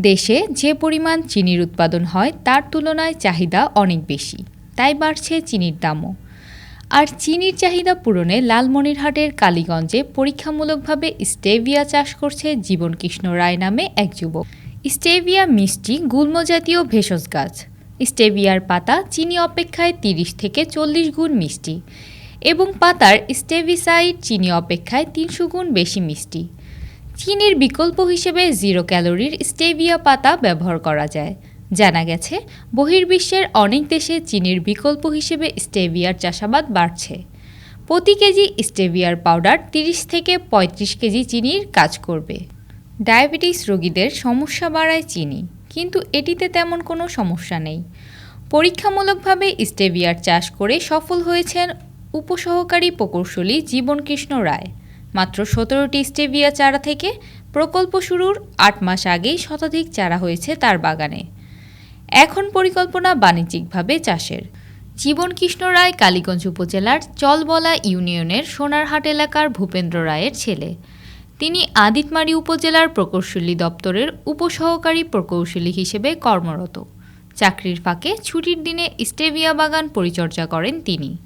দেশে যে পরিমাণ চিনির উৎপাদন হয়, তার তুলনায় চাহিদা অনেক বেশি। তাই বাড়ছে চিনির দামও। আর চিনির চাহিদা পূরণে লালমনিরহাটের কালীগঞ্জে পরীক্ষামূলকভাবে স্টেভিয়া চাষ করছে জীবন কৃষ্ণ রায় নামে এক যুবক। স্টেভিয়া মিষ্টি গুল্মজাতীয় ভেষজ গাছ। স্টেভিয়ার পাতা চিনি অপেক্ষায় তিরিশ থেকে চল্লিশ গুণ মিষ্টি এবং পাতার স্টেভিসাইড চিনি অপেক্ষায় তিনশো গুণ বেশি মিষ্টি। চিনির বিকল্প হিসেবে জিরো ক্যালোরির স্টেভিয়া পাতা ব্যবহার করা যায়। জানা গেছে, বহির্বিশ্বের অনেক দেশে চিনির বিকল্প হিসেবে স্টেভিয়ার চাষাবাদ বাড়ছে। প্রতি কেজি স্টেভিয়ার পাউডার 30 থেকে ৩৫ কেজি চিনির কাজ করবে। ডায়াবেটিস রোগীদের সমস্যা বাড়ায় চিনি, কিন্তু এটিতে তেমন কোনো সমস্যা নেই। পরীক্ষামূলকভাবে স্টেভিয়ার চাষ করে সফল হয়েছেন উপসহকারী প্রকৌশলী জীবনকৃষ্ণ রায়। মাত্র সতেরোটি স্টেভিয়া চারা থেকে প্রকল্প শুরুর আট মাস আগেই শতাধিক চারা হয়েছে তার বাগানে। এখন পরিকল্পনা বাণিজ্যিকভাবে চাষের। জীবনকৃষ্ণ রায়, কালীগঞ্জ উপজেলার চলবলা ইউনিয়নের সোনারহাট এলাকার ভূপেন্দ্র রায়ের ছেলে। তিনি আদিতমারি উপজেলার প্রকৌশলী দপ্তরের উপসহকারী প্রকৌশলী হিসেবে কর্মরত। চাকরির ফাঁকে ছুটির দিনে স্টেভিয়া বাগান পরিচর্যা করেন তিনি।